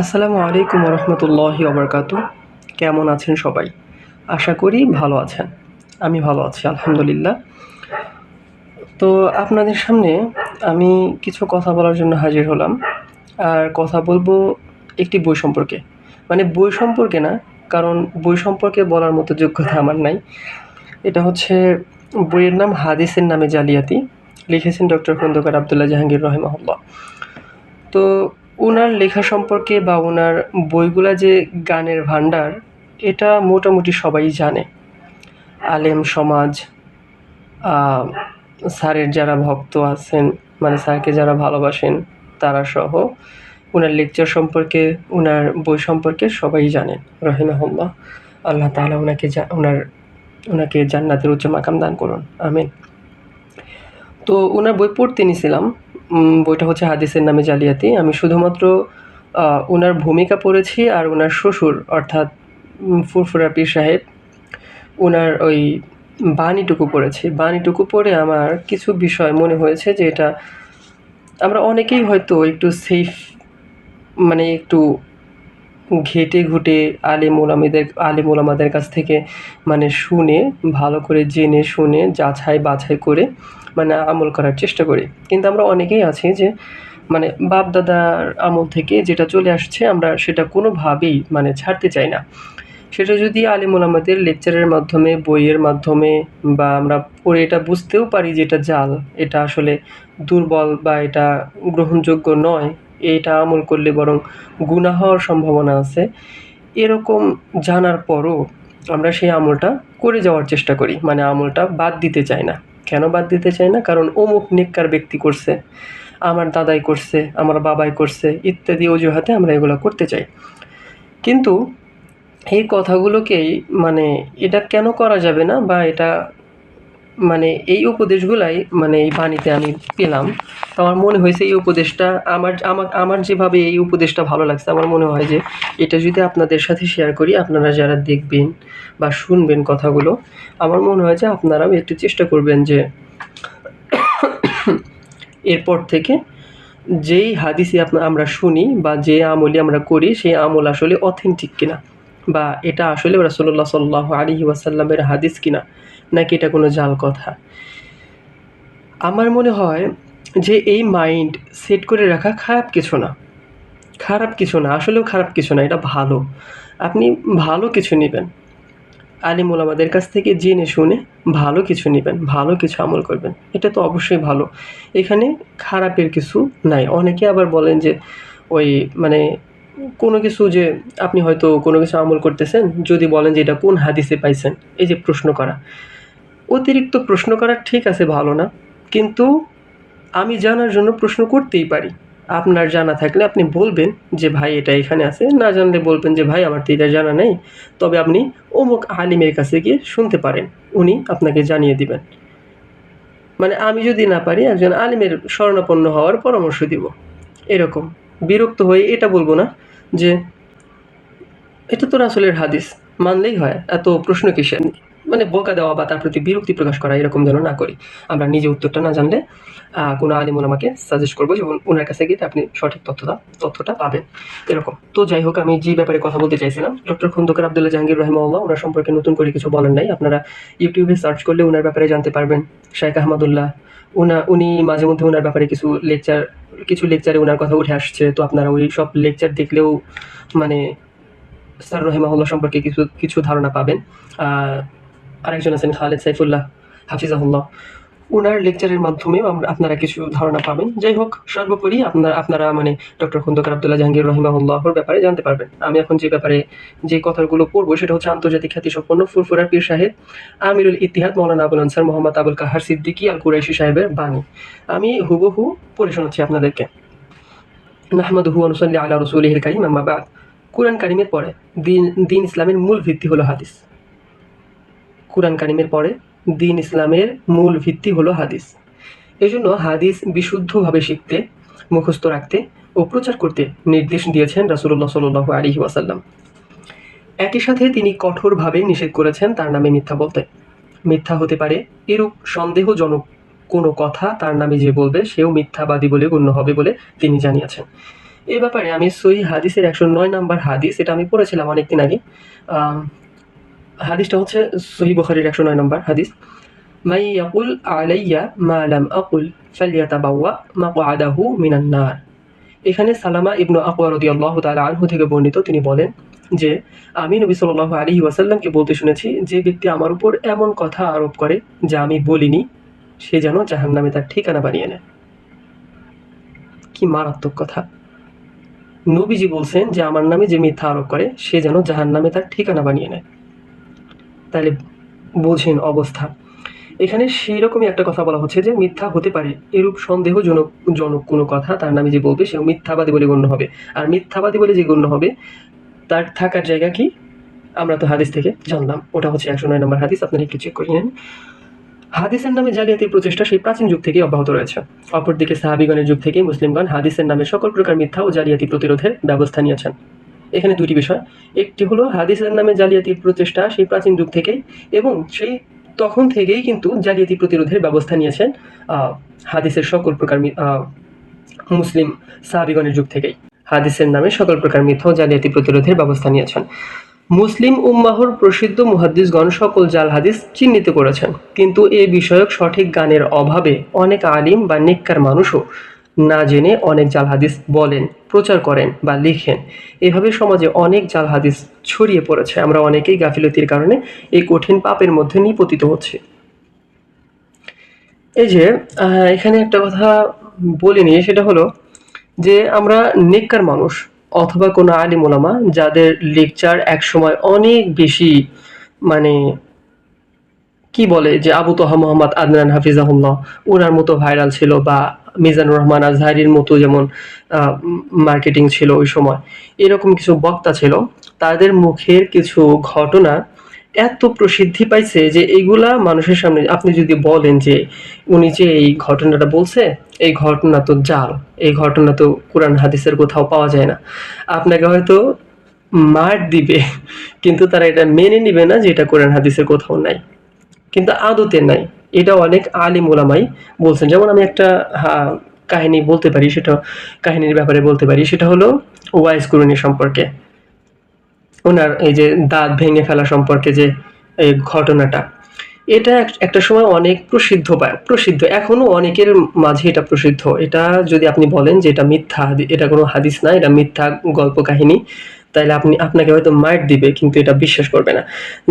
আসসালামু আলাইকুম রহমতুল্লাহি ওবরকাত কেমন আছেন সবাই? আশা করি ভালো আছেন। আমি ভালো আছি, আলহামদুলিল্লাহ। তো আপনাদের সামনে আমি কিছু কথা বলার জন্য হাজির হলাম। আর কথা বলব একটি বই সম্পর্কে। মানে বই সম্পর্কে না, কারণ বই সম্পর্কে বলার মতো যোগ্যতা আমার নাই। এটা হচ্ছে বইয়ের নাম হাদিসের নামে জালিয়াতি। লিখেছেন ডক্টর খন্দকার আবদুল্লাহ জাহাঙ্গীর রহমাহুল্লাহ। তো ওনার লেখা সম্পর্কে বা ওনার বইগুলা যে গানের ভাণ্ডার, এটা মোটামুটি সবাই জানে। আলেম সমাজ স্যারের যারা ভক্ত আছেন মানে স্যারকে যারা ভালোবাসেন, তারা সহ ওনার লেকচার সম্পর্কে ওনার বই সম্পর্কে সবাই জানেন, রহিমাহুল্লাহ। আল্লাহ তাআলা ওনাকে ওনার ওনাকে জান্নাতের উচ্চ মাকাম দান করুন, আমিন। তো ওনার বই পড়তে নিছিলাম বইটা হচ্ছে হাদিসের নামে জালিয়াতি। আমি শুধুমাত্র ওনার ভূমিকা পড়েছি আর ওনার শ্বশুর, অর্থাৎ ফুরফুরা পীর সাহেব ওনার ওই বাণীটুকু পড়েছি। বাণীটুকু পড়ে আমার কিছু বিষয় মনে হয়েছে যে এটা আমরা অনেকেই হয়তো একটু সেফ মানে একটু ঘেটে ঘুটে আলিম ওলামাদের আলিম ওলামাদের কাছ থেকে মানে শুনে, ভালো করে জেনে শুনে যাছাই বাছাই করে মানে আমল করার চেষ্টা করি। কিন্তু আমরা অনেকেই আছি যে মানে বাপ দাদার আমল থেকে যেটা চলে আসছে, আমরা সেটা কোনোভাবেই মানে ছাড়তে চাই না। সেটা যদি আলিম ওলামাদের লেকচারের মাধ্যমে, বইয়ের মাধ্যমে বা আমরা পড়ে এটা বুঝতেও পারি যে এটা জাল, এটা আসলে দুর্বল বা এটা গ্রহণযোগ্য নয়, এটা আমল করলে বরং গুণা হওয়ার সম্ভাবনা আছে, এরকম জানার পরও আমরা সেই আমলটা করে যাওয়ার চেষ্টা করি। মানে আমলটা বাদ দিতে চাই না। কেন বাদ দিতে চাই না? কারণ অমুক নেককার ব্যক্তি করছে, আমার দাদাই করছে, আমার বাবাই করছে, ইত্যাদি অজুহাতে আমরা এগুলো করতে চাই। কিন্তু এই কথাগুলোকেই মানে এটা কেন করা যাবে না বা এটা মানে এই উপদেশগুলাই মানে এই বাণীতে আমি পেলাম। তো আমার মনে হয়েছে এই উপদেশটা আমার আমার আমার যেভাবে এই উপদেশটা ভালো লাগছে, আমার মনে হয় যে এটা যদি আপনাদের সাথে শেয়ার করি, আপনারা যারা দেখবেন বা শুনবেন কথাগুলো, আমার মনে হয় যে আপনারাও একটু চেষ্টা করবেন যে এরপর থেকে যেই আপনা, আমরা শুনি বা যে আমলই আমরা করি, সেই আমল আসলে অথেন্টিক কিনা। বা এটা আসলে রাসূলুল্লাহ সাল্লাল্লাহু আলাইহি ওয়াসাল্লামের হাদিস কিনা, নাকি এটা কোনো জাল কথা? আমার মনে হয় যে এই মাইন্ড সেট করে রাখা খারাপ কিছু না। খারাপ কিছু না, আসলেও খারাপ কিছু না, এটা ভালো। আপনি ভালো কিছু নেবেন। আলিম ওলামাদের কাছ থেকে জেনে শুনে ভালো কিছু নেবেন, ভালো কিছু আমল করবেন। এটা তো অবশ্যই ভালো। এখানে খারাপের কিছু নাই। অনেকে আবার বলেন যে ওই মানে কোনো কিছু যে আপনি হয়তো কোনো কিছু আমল করতেছেন, যদি বলেন যে এটা কোন হাদিসে পাইছেন, এই যে প্রশ্ন করা। অতিরিক্ত প্রশ্ন করা ঠিক আছে, ভালো না। কিন্তু আমি জানার জন্য প্রশ্ন করতেই পারি। আপনার জানা থাকলে আপনি বলবেন যে, ভাই, এটা এখানে আছে। না জানলে বলবেন যে, ভাই, আমার তো এটা জানা নেই। তবে আপনি অমুক আলিমের কাছে গিয়ে শুনতে পারেন। উনি আপনাকে জানিয়ে দিবেন। মানে আমি যদি না পারি, একজন আলিমের শরণাপন্ন হওয়ার পরামর্শ দিব। এরকম। বিরক্ত হয়ে এটা বলব না। যে এটা তো রাসুলের হাদিস, মানলেই হয়। এত প্রশ্ন কিসের? মানে বোকা দেওয়া বা তার প্রতি বিরক্তি প্রকাশ করা এরকম যেন না করি। আমরা নিজে উত্তরটা না জানলে কোনো আলিম আমাকে সাজেস্ট করব যে ওনার কাছে গিয়ে আপনি সঠিক তথ্যটা তথ্যটা পাবেন। এরকম। তো যাই হোক, আমি যে ব্যাপারে কথা বলতে চাইছিলাম ডক্টর খন্দকার আবদুল্লাহ জাহাঙ্গীর রহমাউল্লাহ ওনার সম্পর্কে নতুন করে কিছু বলেন নাই। আপনারা ইউটিউবে সার্চ করলে ওনার ব্যাপারে জানতে পারবেন। শাইখ আহমদুল্লাহ, উনা উনি মাঝে মধ্যে ওনার ব্যাপারে কিছু লেকচার কিছু লেকচারে ওনার কথা উঠে আসছে। তো আপনারা ওই সব লেকচার দেখলেও মানে স্যার রহিমাহুল্লাহ সম্পর্কে কিছু কিছু ধারণা পাবেন। আরেকজন আছেন খালেদ সাইফুল্লাহ হাফিজ হাফিজাহুল্লাহ। ওনার লেকচারের মাধ্যমেও আমরা আপনারা কিছু ধারণা পাবেন। যাই হোক, সর্বোপরি আপনারা আপনারা মানে ডক্টর খন্দকার আবদুল্লাহ জাহাঙ্গীর রহিমাহুল্লাহর ব্যাপারে জানতে পারবেন। আমি এখন যে ব্যাপারে যে কথাগুলো পড়ব, সেটা হচ্ছে আন্তর্জাতিক খ্যাতি সম্পন্ন ফুরফুরার পীর সাহেব আমিরুল ইতিহাদ, মৌলানা আবুল আনসার, মোহাম্মদ আবুল কাহার সিদ্দিকী, আল কুরাইশি সাহেবের বাণী। আমি হুবহু পড়ে শোনাচ্ছি আপনাদেরকে। নাহমাদুহু অনুসল্লি আলা রসুলিহিল কারিম, আম্মা বাদ। কুরআন কারিমের পরে দিন দিন ইসলামের মূল ভিত্তি হলো হাদিস। কুরআন কারিমের পরে দিন ইসলামের মূল ভিত্তি হলো হাদিস। এজন্য হাদিস বিশুদ্ধভাবে শিখতে, মুখস্থ রাখতে ও প্রচার করতে নির্দেশ দিয়েছেন রাসূলুল্লাহ সাল্লাল্লাহু আলাইহি ওয়াসাল্লাম। একই সাথে তিনি কঠোরভাবে নিষেধ করেছেন তার নামে মিথ্যা বলতে। মিথ্যা হতে পারে, এরূপ সন্দেহজনক কোনো কথা তার নামে যে বলবে সেও মিথ্যাবাদী বলে গণ্য হবে বলে তিনি জানিয়েছেন। এ ব্যাপারে আমি সহি হাদিসের একশো নয় নাম্বার হাদিস, এটা আমি পড়েছিলাম অনেকদিন আগে হাদিসটা হচ্ছে সহি বুখারির একশো নয় নম্বর হাদিস। মাই ইয়াকুল আলাইয়া মা লাম আকুল ফালিয়াতাবাওয়া মাকআদাহু মিনান নার। এখানে সালামা ইবনু আকওয়া আল্লাহ তাআলা আনহু থেকে বর্ণিত তিনি বলেন যে, আমি নবী সাল্লাল্লাহু আলাইহি ওয়াসাল্লামকে বলতে শুনেছি যে ব্যক্তি আমার উপর এমন কথা আরোপ করে যা আমি বলিনি, সে যেন জাহান্নামে তার ঠিকানা বানিয়ে নেয়। কি মারাত্মক কথা। নবীজি বলছেন যে, আমার নামে যে মিথ্যা আরোপ করে, সে যেন জাহান্নামে তার ঠিকানা বানিয়ে নেয়। তাহলে বোঝেন অবস্থা। এখানে সেই রকমই একটা কথা বলা হচ্ছে যে, মিথ্যা হতে পারে, এরূপ সন্দেহজনক, জনক কোনো কথা, তার নামে যে বলবে সে মিথ্যাবাদী বলে গণ্য হবে। আর মিথ্যাবাদী বলে যে গণ্য হবে, তার থাকার জায়গা কি? আমরা তো হাদিস থেকে জানলাম। ওটা হচ্ছে একশো নয় নম্বর হাদিস, আপনারা একটু চেক করে নিন। হাদিসের নামে জালিয়াতির প্রচেষ্টা সেই প্রাচীন যুগ থেকে অব্যাহত রয়েছে। অপরদিকে সাহাবিগণের যুগ থেকে মুসলিমগণ হাদিসের নামে সকল প্রকার মিথ্যা ও জালিয়াতি প্রতিরোধের ব্যবস্থা নিয়েছেন। এখানে দুটি বিষয়। একটি হলো হাদিসের নামে জালিয়াতির প্রচেষ্টা সেই প্রাচীন যুগ থেকেই এবং সেই তখন থেকেই কিন্তু জালিয়াতি প্রতিরোধের ব্যবস্থা নিয়েছেন হাদিসের সকল প্রকার মুসলিম সাহাবিগণের যুগ থেকেই। হাদিসের নামে সকল প্রকার মিথ্যা জালিয়াতি প্রতিরোধের ব্যবস্থা নিয়েছেন। মুসলিম উম্মাহর প্রসিদ্ধ মুহাদ্দিসগণ সকল জাল হাদিস চিহ্নিত করেছেন। কিন্তু এ বিষয়ক সঠিক জ্ঞানের অভাবে অনেক আলিম বা নেককার মানুষও না জেনে অনেক জাল হাদিস বলেন, প্রচার করেন বা লিখেন। এভাবে সমাজে অনেক জাল হাদিস ছড়িয়ে পড়েছে। আমরা অনেকেই গাফিলতির কারণে এই কঠিন পাপের মধ্যে নিপতিত হচ্ছে। এই যে এখানে একটা কথা বলিনি সেটা হলো যে আমরা নেককার মানুষ অথবা কোনো আলিম ওলামা যাদের লেকচার একসময় অনেক বেশি মানে কি বলে যে আবু তোহা মোহাম্মদ আদনান হাফিজাহুল্লাহ? ওনার মতো ভাইরাল ছিল বা মিজানুর রহমান আজহারির মতো যেমন মার্কেটিং ছিল ওই সময়। এরকম কিছু বক্তা ছিল। তাদের মুখের কিছু ঘটনা এত প্রসিদ্ধি পাইছে যে এইগুলা মানুষের সামনে, আপনি যদি বলেন যে উনি যে এই ঘটনাটা বলছে, এই ঘটনা তো জাল, এই ঘটনা তো কোরআন হাদিসের কোথাও পাওয়া যায় না। আপনাকে হয়তো মার দিবে, কিন্তু তারা এটা মেনে নিবে না যে এটা কোরআন হাদিসের কোথাও নাই। কিন্তু আদতে নাই। এটা অনেক আলিম ওলামাই বলছেন। যেমন আমি একটা কাহিনী বলতে পারি, সেটা কাহিনীর ব্যাপারে বলতে পারি। সেটা হলো ওয়াইস কুরুনি সম্পর্কে। ওনার এই যে দাঁত ভেঙে ফেলা সম্পর্কে যে ঘটনাটা। এটা একটা সময় অনেক প্রসিদ্ধ প্রসিদ্ধ। এখনও অনেকের মাঝে এটা প্রসিদ্ধ। এটা যদি আপনি বলেন যে এটা মিথ্যা এটা কোনো হাদিস না, এটা মিথ্যা গল্প কাহিনী তাহলে আপনি, আপনাকে হয়তো মাইট দিবে, কিন্তু এটা বিশ্বাস করবে না।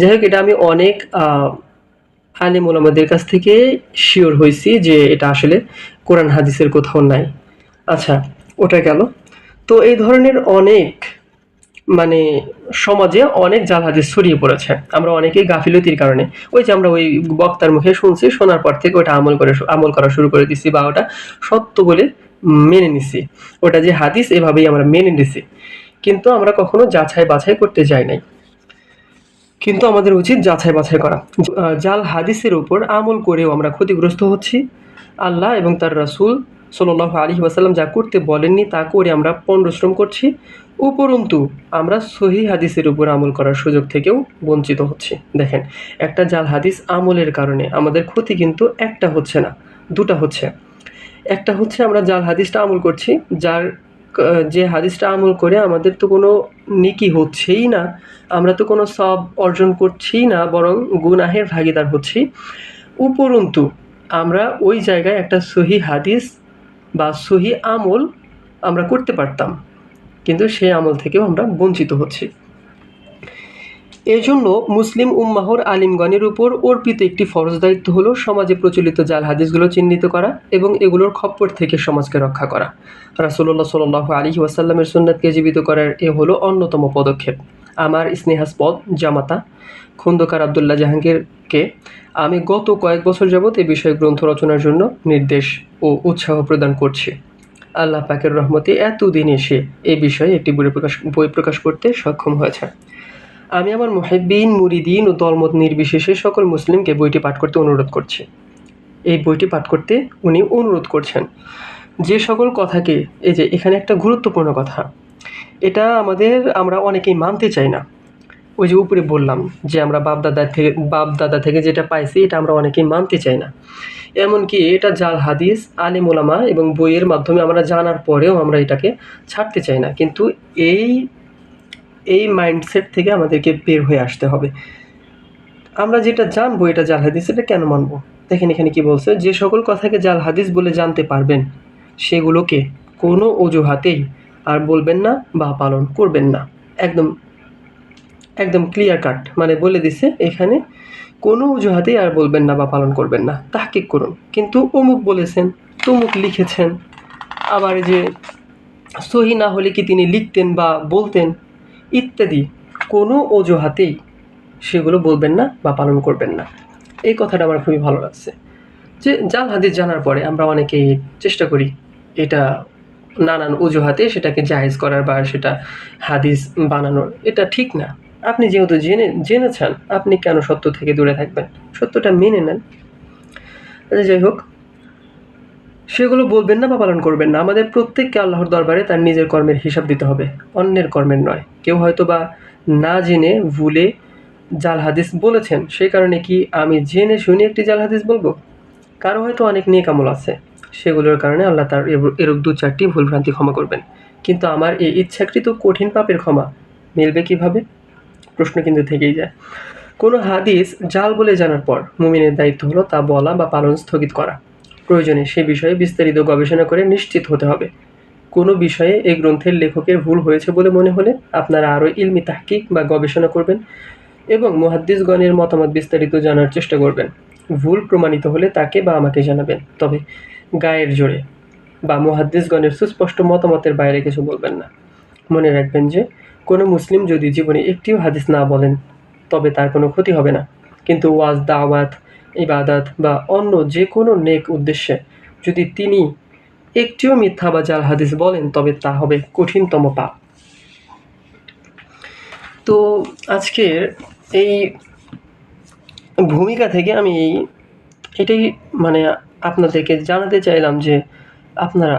যাই হোক এটা আমি অনেক আলিম ওলামাদের কাছ থেকে শিওর হয়েছি যে এটা আসলে কোরআন হাদিসের কোথাও নাই। আচ্ছা ওটা গেল। তো এই ধরনের অনেক মানে সমাজে অনেক জাল হাদিস ছড়িয়ে পড়েছে। আমরা অনেকেই গাফিলতির কারণে। ওই যে আমরা ওই বক্তার মুখে শুনছি, শোনার পর থেকে ওটা আমল করে আমল করা শুরু করে দিছি বা ওটা সত্য বলে মেনে নিছি। ওটা যে হাদিস এভাবেই আমরা মেনে নিছি। কিন্তু আমরা কখনো যাচাই বাছাই করতে যাই নাই। কিন্তু আমাদের উচিত যাচাই বাছাই করা। জাল হাদিসের উপর আমল করেও আমরা ক্ষতিগ্রস্ত হচ্ছি। আল্লাহ এবং তার রাসূল সাল্লাহ আলী ওয়াসাল্লাম যা করতে বলেননি তা করে আমরা পণ্ডশ্রম করছি। উপরন্তু, আমরা সহি হাদিসের উপর আমল করার সুযোগ থেকেও বঞ্চিত হচ্ছি। দেখেন, একটা জাল হাদিস আমলের কারণে আমাদের ক্ষতি কিন্তু একটা হচ্ছে না, দুটা হচ্ছে। একটা হচ্ছে আমরা জাল হাদিসটা আমল করছি, যার যে হাদিসটা আমল করে আমাদের তো কোনো নিকি হচ্ছেই না, আমরা তো কোনো সব অর্জন করছি না, বরং গুনাহের ভাগিদার হচ্ছি। উপরন্তু, আমরা ওই জায়গায় একটা সহি হাদিস বা সহি আমল আমরা করতে পারতাম, কিন্তু সেই আমল থেকেও আমরা বঞ্চিত হচ্ছি। এজন্য মুসলিম উম্মাহর আলিমগণের উপর অর্পিত একটি ফরজ দায়িত্ব হলো সমাজে প্রচলিত জাল হাদিসগুলো চিহ্নিত করা এবং এগুলোর খপ্পর থেকে সমাজকে রক্ষা করা। রাসুল্লাহ সাল আলী ওয়াসাল্লামের সুন্নাতকে জীবিত করার এ হলো অন্যতম পদক্ষেপ। আমার স্নেহাস্পদ জামাতা খন্দকার আবদুল্লাহ জাহাঙ্গীরকে আমি গত কয়েক বছর যাবৎ এ বিষয়ে গ্রন্থ রচনার জন্য নির্দেশ ও উৎসাহ প্রদান করছি। আল্লাহ পাকের রহমতে এতদিন এসে এ বিষয়ে একটি বই প্রকাশ বই প্রকাশ করতে সক্ষম হয়েছে। আমি আমার মুহিব্বিন, মুরিদিন ও দলমত নির্বিশেষে সকল মুসলিমকে বইটি পাঠ করতে অনুরোধ করছি। এই বইটি পাঠ করতে উনি অনুরোধ করছেন। যে সকল কথাকে, এই যে এখানে একটা গুরুত্বপূর্ণ কথা, এটা আমাদের, আমরা অনেকেই মানতে চাই না। ওই যে উপরে বললাম যে আমরা বাপ দাদা থেকে বাপ দাদা থেকে যেটা পাইছি, এটা আমরা অনেকেই মানতে চাই না। এমনকি এটা জাল হাদিস, আলিম ওলামা এবং বইয়ের মাধ্যমে আমরা জানার পরেও আমরা এটাকে ছাড়তে চাই না। কিন্তু এই এই মাইন্ডসেট থেকে আমাদেরকে বের হয়ে আসতে হবে। আমরা যেটা জানব, এটা জাল হাদিস, এটা কেন মানবো? দেখেন এখানে কি বলছে, যে সকল কথাকে জাল হাদিস বলে জানতে পারবেন, সেগুলোকে কোনো অজুহাতেই আর বলবেন না বা পালন করবেন না। একদম একদম ক্লিয়ার কাট মানে বলে দিছে এখানে, কোনো অজুহাতেই আর বলবেন না বা পালন করবেন না। তাহকিক করুন। কিন্তু অমুক বলেছেন, তমুক লিখেছেন, আবার যে সহি না হলে কি তিনি লিখতেন বা বলতেন ইত্যাদি। কোনো অজুহাতেই সেগুলো বলবেন না বা পালন করবেন না। এই কথাটা আমার খুবই ভালো লাগছে। যে জাল হাদিস জানার পরে আমরা অনেকেই চেষ্টা করি এটা নানান অজুহাতে সেটাকে জাহেজ করার বা সেটা হাদিস বানানোর। এটা ঠিক না। আপনি যেহেতু জেনে, জেনেছেন, আপনি কেন সত্য থেকে দূরে থাকবেন? সত্যটা মেনে নেন। আচ্ছা যাই হোক। সেগুলো বলবেন না বা পালন করবেন না। আমাদের প্রত্যেককে আল্লাহর দরবারে তার নিজের কর্মের হিসাব দিতে হবে, অন্যের কর্মের নয়। কেউ হয়তো বা না জেনে, ভুলে জাল হাদিস বলেছেন, সেই কারণে কি আমি জেনে শুনে একটি জাল হাদিস বলব? কারও হয়তো অনেক নিয়ে কামল আছে, সেগুলোর কারণে আল্লাহ তার এরূপ দু চারটি ভুলভ্রান্তি ক্ষমা করবেন। কিন্তু আমার এই ইচ্ছাকৃত কঠিন পাপের ক্ষমা মিলবে কীভাবে? প্রশ্ন কিন্তু থেকেই যায়। কোনো হাদিস জাল বলে জানার পর মুমিনের দায়িত্ব হলো তা বলা বা পালন স্থগিত করা। প্রয়োজনে সে বিষয়ে বিস্তারিত গবেষণা করে নিশ্চিত হতে হবে। কোনো বিষয়ে এই গ্রন্থের লেখকের ভুল হয়েছে বলে মনে হলে আপনারা আরও ইলমি তাহকিক বা গবেষণা করবেন এবং মুহাদ্দিসগণের মতামত বিস্তারিত জানার চেষ্টা করবেন। ভুল প্রমাণিত হলে তাকে বা আমাকে জানাবেন। তবে গায়ের জোরে বা মুহাদ্দিসগণের সুস্পষ্ট মতামতের বাইরে কিছু বলবেন না। মনে রাখবেন যে, কোনো মুসলিম যদি জীবনে একটিও হাদিস না বলেন, তবে তার কোনো ক্ষতি হবে না। কিন্তু ওয়াজ, দাওয়াত ইবাদাত বা অন্য যে কোনো নেক উদ্দেশ্যে যদি তিনি একটিও মিথ্যা বা জাল হাদিস বলেন, তবে তা হবে কঠিনতম পাপ। তো আজকের এই ভূমিকা থেকে আমি এটাই মানে আপনাদেরকে জানাতে চাইলাম যে আপনারা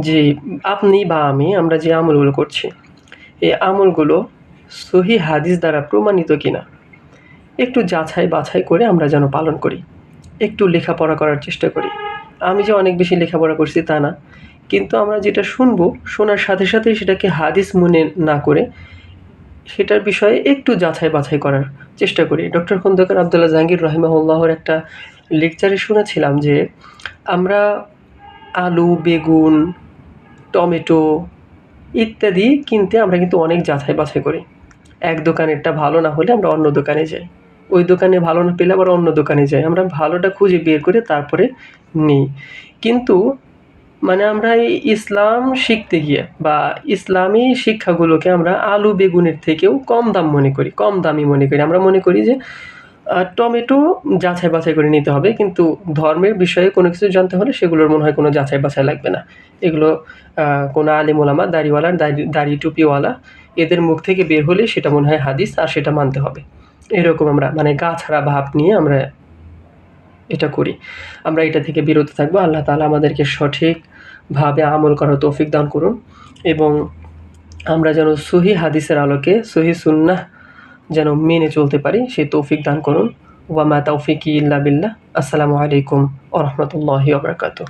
যে আপনি বা আমি, আমরা যে আমলগুলো করছি, এই আমলগুলো সহি হাদিস দ্বারা প্রমাণিত কিনা? একটু যাচাই বাছাই করে আমরা যেন পালন করি। একটু লেখাপড়া করার চেষ্টা করি। আমি যে অনেক বেশি লেখাপড়া করছি তা না। কিন্তু আমরা যেটা শুনব, শোনার সাথে সাথেই সেটাকে হাদিস মনে না করে সেটার বিষয়ে একটু যাচাই বাছাই করার চেষ্টা করি। ডক্টর খন্দকার আবদুল্লাহ জাহাঙ্গীর রহিমাহুল্লাহর একটা লেকচারে শুনেছিলাম যে আমরা আলু, বেগুন, টমেটো ইত্যাদি কিনতে আমরা কিন্তু অনেক যাচাই বাছাই করি। এক দোকানেরটা ভালো না হলে আমরা অন্য দোকানে যাই। ওই দোকানে ভালো না পেলে আবার অন্য দোকানে যাই। আমরা ভালোটা খুঁজে বের করে তারপরে নিই। কিন্তু মানে আমরা এই ইসলাম শিখতে গিয়ে বা ইসলামী শিক্ষাগুলোকে আমরা আলু বেগুনের থেকেও কম দাম মনে করি, কম দামি মনে করি। আমরা মনে করি যে টমেটো যাচাই বাছাই করে নিতে হবে, কিন্তু ধর্মের বিষয়ে কোনো কিছু জানতে হলে সেগুলোর মনে হয় কোনো যাচাই বাছাই লাগবে না। এগুলো কোনো আলিম ওলামা দাড়িওয়ালার দাড়ি দাড়ি টুপিওয়ালা, এদের মুখ থেকে বের হলে সেটা মনে হয় হাদিস, আর সেটা মানতে হবে। এরকম আমরা মানে গা ছাড়া ভাব নিয়ে আমরা এটা করি। আমরা এটা থেকে বিরত থাকব। আল্লাহ তালা আমাদেরকে সঠিকভাবে আমল করার তৌফিক দান করুন এবং আমরা যেন সহি হাদিসের আলোকে, সহি সুন্নাহ যেন মেনে চলতে পারি, সেই তৌফিক দান করুন। ওয়ামা তৌফিক ইল্লা বিল্লাহ। আসসালামু আলাইকুম ওরহমতুল্লাহি ওবরাকাতুহ